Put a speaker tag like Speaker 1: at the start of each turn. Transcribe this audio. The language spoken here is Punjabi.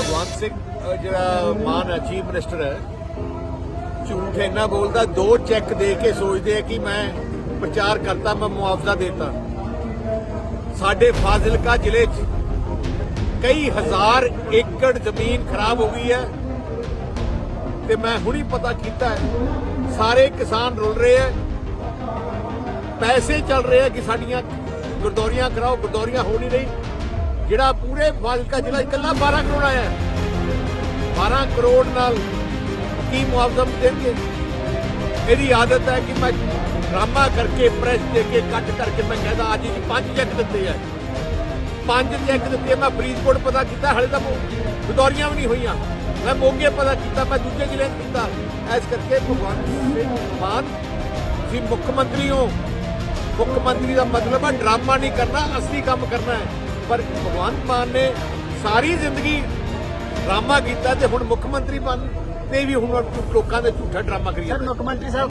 Speaker 1: ਭਗਵੰਤ ਸਿੰਘ ਜਿਹੜਾ ਮਾਨ ਹੈ ਚੀਫ ਮਿਨਿਸਟਰ ਹੈ, ਝੂਠ ਇੰਨਾ ਬੋਲਦਾ, ਦੋ ਚੈੱਕ ਦੇ ਕੇ ਸੋਚਦੇ ਆ ਕਿ ਮੈਂ ਪ੍ਰਚਾਰ ਕਰਤਾ, ਮੈਂ ਮੁਆਵਜ਼ਾ ਦੇਤਾ। ਸਾਡੇ ਫਾਜ਼ਿਲਕਾ ਜ਼ਿਲ੍ਹੇ 'ਚ ਕਈ ਹਜ਼ਾਰ ਏਕੜ ਜ਼ਮੀਨ ਖਰਾਬ ਹੋ ਗਈ ਹੈ ਤੇ ਮੈਂ ਹੁਣੀ ਪਤਾ ਕੀਤਾ ਹੈ, ਸਾਰੇ ਕਿਸਾਨ ਰੁਲ ਰਹੇ ਹੈ। ਪੈਸੇ ਚੱਲ ਰਹੇ ਆ ਕਿ ਸਾਡੀਆਂ ਗੁਰਦੌਰੀਆਂ ਕਰਾਓ, ਗੁਰਦੌਰੀਆਂ ਹੋ ਨਹੀਂ ਰਹੀ ਜਿਹੜਾ ਪੂਰੇ ਫਾਜ਼ਿਲਕਾ ਜ਼ਿਲ੍ਹਾ ਇਕੱਲਾ 12 ਕਰੋੜ ਆਇਆ। ਹੈ 12 ਕਰੋੜ ਨਾਲ ਕੀ ਮੁਆਵਜ਼ਾ ਦੇਣਗੇ? ਇਹਦੀ ਆਦਤ ਹੈ ਕਿ ਮੈਂ ਡਰਾਮਾ ਕਰਕੇ ਪ੍ਰੈਸ ਦੇ ਕੇ, ਕੱਟ ਕਰਕੇ ਮੈਂ ਕਹਿੰਦਾ, ਅੱਜ ਜੀ ਪੰਜ ਚੈੱਕ ਦਿੱਤੇ ਆ। ਪੰਜ ਚੈੱਕ ਦਿੱਤੇ, ਮੈਂ ਫਰੀਦਕੋਟ ਪਤਾ ਕੀਤਾ, ਹਲੇ ਤਾਂ ਗੁਰਦੌਰੀਆਂ ਵੀ ਨਹੀਂ ਹੋਈਆਂ। ਮੈਂ ਮੋਗੇ ਪਤਾ ਕੀਤਾ, ਮੈਂ ਦੂਜੇ ਜ਼ਿਲ੍ਹੇ 'ਚ ਕੀਤਾ। ਐਸ ਕਰਕੇ ਭਗਵੰਤ ਸਿੰਘ ਮਾਨ ਜੀ ਮੁੱਖ ਮੰਤਰੀ ਹੋ। ਮੁੱਖ ਮੰਤਰੀ ਦਾ ਮਤਲਬ ਹੈ ਡਰਾਮਾ ਨਹੀਂ ਕਰਨਾ, ਅਸਲੀ ਕੰਮ ਕਰਨਾ ਹੈ। ਪਰ ਭਗਵੰਤ ਮਾਨ ਨੇ ਸਾਰੀ ਜ਼ਿੰਦਗੀ ਡਰਾਮਾ ਕੀਤਾ ਤੇ ਹੁਣ ਮੁੱਖ ਮੰਤਰੀ ਬਣ ਤੇ ਵੀ ਹੁਣ ਲੋਕਾਂ ਦੇ ਝੂਠਾ ਡਰਾਮਾ ਕਰੀ ਜਾਂਦੇ।
Speaker 2: ਮੁੱਖ ਮੰਤਰੀ ਸਾਹਿਬ